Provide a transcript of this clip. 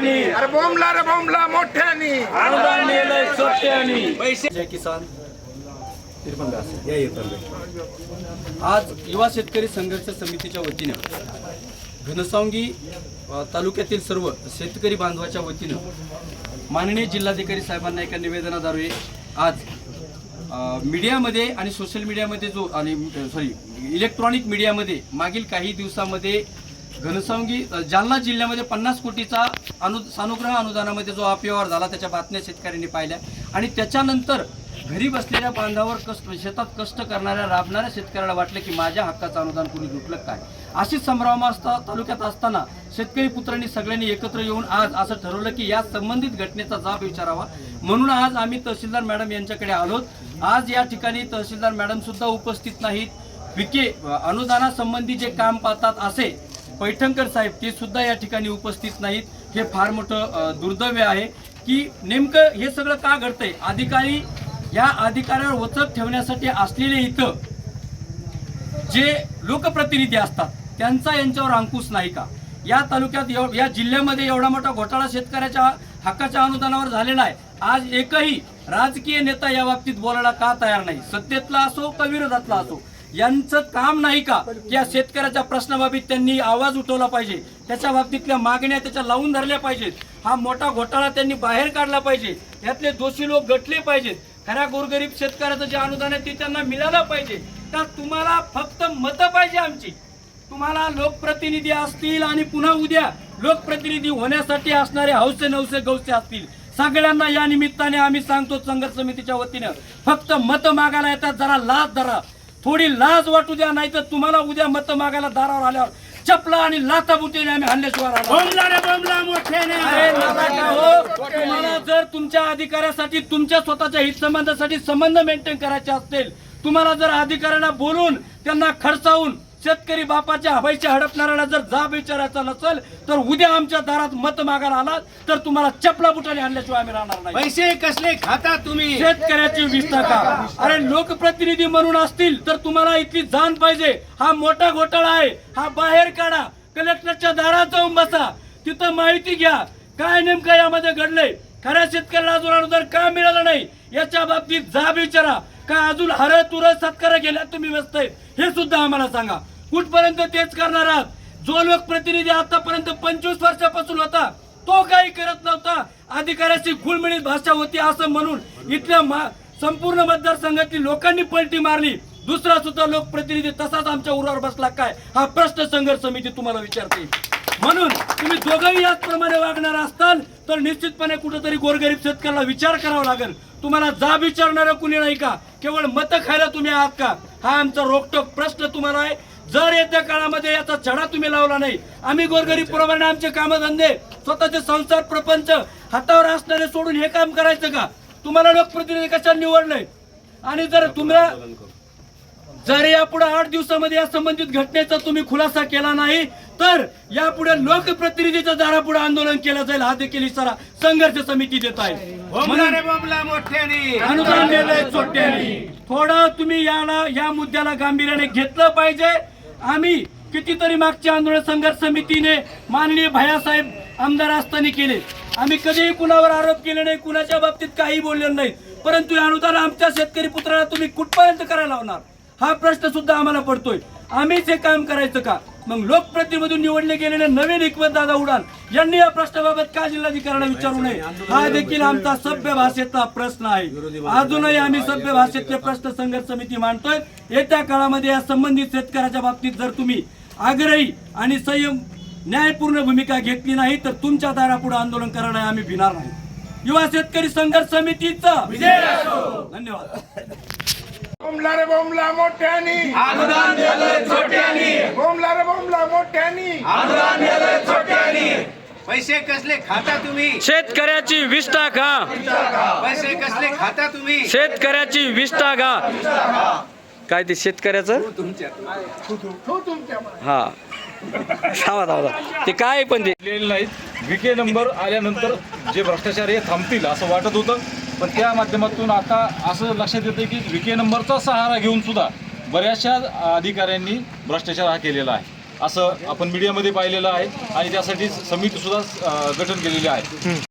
अरे बोंबला रे बोंबला मोठ्यानी. अनुदान दिलंय छोट्यानी जय किसान. या येतात आज युवा शेतकरी संघर्ष समितीच्या वतीनं घनसावंगी तालुक्यातील सर्व शेतकरी बांधवाच्या वतीनं माननीय जिल्हाधिकारी साहेबांना एका निवेदनाद्वारे आज मीडियामध्ये आणि सोशल मीडियामध्ये जो आणि सॉरी इलेक्ट्रॉनिक मीडियामध्ये मागील काही दिवसामध्ये घनसावंगी जालना जिल्ह्यामध्ये पन्नास कोटीचा अनु सानुग्रह अनुदानामध्ये जो अपव्यवहार झाला त्याच्या बातम्या शेतकऱ्यांनी पाहिल्या. आणि त्याच्यानंतर घरी बसलेल्या बांधावर कष्ट शेतात कष्ट करणाऱ्या राबणाऱ्या शेतकऱ्याला वाटलं की माझ्या हक्काचं अनुदान कोणी लुटलं काय? अशीच असता तालुक्यात असताना शेतकरी पुत्रांनी सगळ्यांनी एकत्र येऊन आज असं ठरवलं की या संबंधित घटनेचा जाब विचारावा. म्हणून आज आम्ही तहसीलदार मॅडम यांच्याकडे आलोत. आज या ठिकाणी तहसीलदार मॅडम सुद्धा उपस्थित नाहीत. विके अनुदानासंबंधी जे काम पाहतात असे पैठणकर साहेब ते सुद्धा या ठिकाणी उपस्थित नाहीत. हे फार मोठं दुर्दैव्य दुर्दैव आहे की नेमकं हे सगळं का घडतंय? अधिकारी या अधिकाऱ्यावर वचक ठेवण्यासाठी असलेले इथं जे लोकप्रतिनिधी असतात त्यांचा यांच्यावर अंकुश नाही का? या तालुक्यात एव- या जिल्ह्यामध्ये एवढा मोठा घोटाळा शेतकऱ्याच्या हक्काच्या अनुदानावर झालेला आहे. आज एकही राजकीय नेता या बाबतीत बोलायला का तयार नाही? सत्तेतला असो का विरोधातला असो? यांचं काम नाही का? या शेतकऱ्याच्या प्रश्नाबाबत त्यांनी आवाज उठवला पाहिजे. त्याच्या बाबतीतल्या मागण्या त्याच्या लावून धरल्या पाहिजेत. हा मोठा घोटाळा त्यांनी बाहेर काढला पाहिजे. यातले दोषी लोक गटले पाहिजेत. खऱ्या गोरगरीब शेतकऱ्याचं जे अनुदान आहे ते त्यांना मिळालं पाहिजे. तर तुम्हाला फक्त मतं पाहिजे आमची. तुम्हाला लोकप्रतिनिधी असतील आणि पुन्हा उद्या लोकप्रतिनिधी होण्यासाठी असणारे हौसे नवसे गौसे असतील. सगळ्यांना या निमित्ताने आम्ही सांगतो संघर्ष समितीच्या वतीनं फक्त मत मागायला येतात जरा लाच धरा. थोडी लाज वाटू द्या नाही तर तुम्हाला उद्या मत मागायला दारावर आल्यावर चपला आणि लाताबुटीने आम्ही हल्ल्याशिवाय राहणार नाही. बोंबला रे बोंबला मोठ्याने अरे दादा का हो तुम्हाला जर तुमच्या अधिकाऱ्यासाठी तुमच्या स्वतःच्या हितसंबंधासाठी संबंध मेंटेन करायचे असतील तुम्हाला जर अधिकाऱ्यांना बोलून त्यांना खर्चावून शेतकरी बापाच्या हवाईच्या हडपणाऱ्याला जर जाब विचारायचा नसेल तर उद्या आमच्या दारात मत मागायला आलात तर तुम्हाला चपला बुटाने आणल्याशिवाय आम्ही राहणार नाही. पैसे कसले खाता तुम्ही? शेतकऱ्याची वीस टक्का. अरे लोकप्रतिनिधी म्हणून असतील तर तुम्हाला इथली जाण पाहिजे. हा मोठा घोटाळा आहे. हा बाहेर काढा. कलेक्टरच्या दारात जाऊन बसा. तिथं माहिती घ्या. काय नेमकं यामध्ये घडलंय? खऱ्या शेतकऱ्याला अजून अनुदान का मिळालं नाही. याच्या बाबतीत जाब विचारा. का अजून हर तुर सत्कार केल्या तुम्ही व्यस्त आहे? हे सुद्धा आम्हाला सांगा. कुठपर्यंत तेच करणार आहात? जो लोकप्रतिनिधी आतापर्यंत पंचवीस वर्षापासून होता तो काही करत नव्हता. अधिकाऱ्याची गुळमिळीत भाषा होती असं म्हणून इथल्या मा- संपूर्ण मतदारसंघातील लोकांनी पलटी मारली. दुसरा सुद्धा लोकप्रतिनिधी तसाच आमच्या उरावर बसला. काय? हा प्रश्न संघर्ष समिती तुम्हाला विचारते. म्हणून तुम्ही दोघंही याचप्रमाणे वागणार असताल तर निश्चितपणे कुठेतरी गोरगरीब शेतकऱ्याला विचार करावा लागेल. तुम्हाला जाब विचारणारं कुणी नाही का? केवळ मतं खायला तुम्ही आहात का? हा आमचा रोकटोक प्रश्न तुम्हाला आहे. जर येत्या काळामध्ये याचा छडा तुम्ही लावला नाही आम्ही गोरगरीब प्रमाणे आमचे कामधंदे स्वतःचे संसार प्रपंच हातावर असणारे सोडून हे काम करायचं का? तुम्हाला लोकप्रतिनिधी कशा निवडलंय आणि जर तुम्हाला जर यापुढे आठ दिवसामध्ये या संबंधित घटनेचा तुम्ही खुलासा केला नाही तर यापुढे लोकप्रतिनिधीच्या दारापुढे आंदोलन केलं जाईल. हा देखील इशारा संघर्ष समिती देत आहे. अनुदान दिलंय चोट्याने थोडं तुम्ही याला या मुद्द्याला गांभीर्याने घेतलं पाहिजे. आम्ही कितीतरी मागच्या आंदोलन संघर्ष समितीने माननीय भैयासाहेब आमदार असताना केले. आम्ही कधीही कुणावर आरोप केले नाही कुणाच्या बाबतीत काही बोलले नाही. परंतु अनुदान आमच्या शेतकरी पुत्राला तुम्ही कुठपर्यंत करायला लावणार? हा प्रश्न सुद्धा आम्हाला पडतोय. आम्हीच हे काम करायचं का? मग लोकप्रतिनिधीमधून निवडले गेलेले नवीन हिकमत दादा उडान यांनी या प्रश्नाबाबत का जिल्हाधिकाऱ्यांना विचारू नये? हा देखील आमचा सभ्य भाषेतला प्रश्न आहे. अजूनही आम्ही सभ्य भाषेतले प्रश्न संघर्ष समिती मांडतोय. येत्या काळामध्ये या संबंधित शेतकऱ्याच्या बाबतीत जर तुम्ही आग्रही आणि संयम न्यायपूर्ण भूमिका घेतली नाही तर तुमच्या दारापुढे आंदोलन करायला आम्ही भिणार नाही. युवा शेतकरी संघर्ष समितीचा धन्यवाद. बोंबला रे बोंबला मोठ्यानी. अनुदान दिलंय छोट्याने. बोंबला रे बोंबला मोठ्यानी. अनुदान दिलंय छोट्याने. पैसे कसले खाता तुम्ही? शेतकऱ्याची विष्ठा का पैसे कसले खाता तुम्ही? शेतकऱ्याची विष्ठा का काय ते शेतकऱ्याचं? हा. थांबा थांबा ते काय पण ते? नाहीत विके नंबर आल्यानंतर जे भ्रष्टाचार हे थांबतील असं वाटत होतं. पण त्या माध्यमातून आता असं लक्षात येतं की विके नंबरचा सहारा घेऊन सुद्धा बऱ्याचशा अधिकाऱ्यांनी भ्रष्टाचार हा केलेला आहे. असं आपण मीडियामध्ये पाहिलेलं आहे आणि त्यासाठी समितीसुद्धा गठन केलेली आहे.